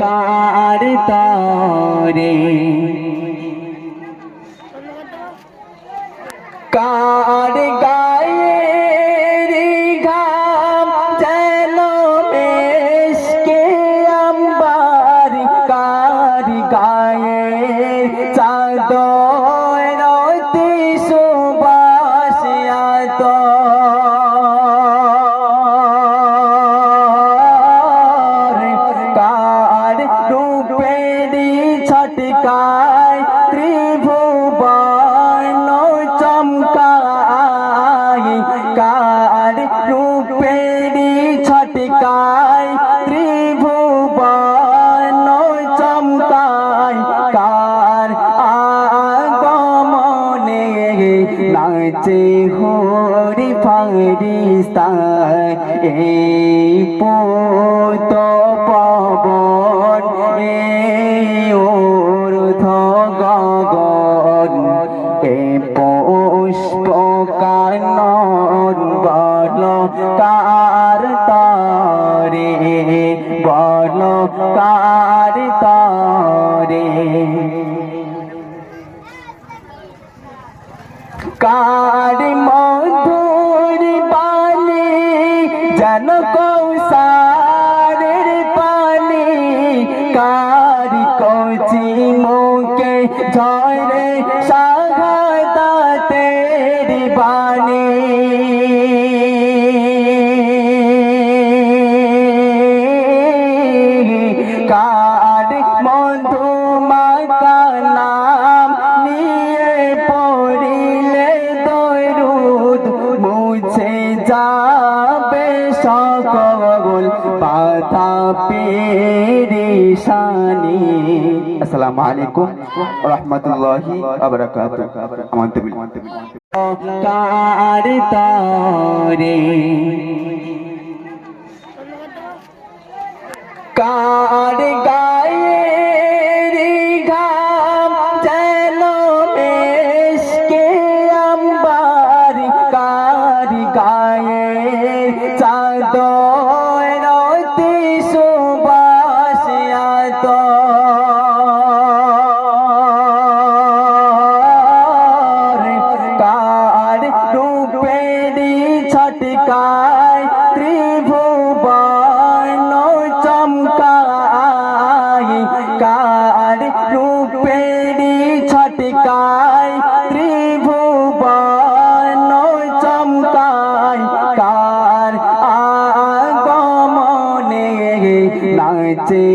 কার তরে। কার গায়ে গায়ে কার রূপে ছটকায় ত্রিভুবন চমকায়। কার আগমনে নাচে হরি ফারিস্তায় এই পোত কার তরে কার মধুর পানি যেন কৌসারের পানি কার কচি মুখে ঝরে সাগাতা মাকা নাম নিয়ে পড়িলে দরুদ মুছে যাবে সকল পাতা পেরেশানি। আসসালামু আলাইকুম রহমতুল্লাহি আমাদের কার ছটকায় ত্রিভুবন চমকায় কার রূপেরি ছটকায় ত্রিভুবন চমকায় কার আগমনে নাচে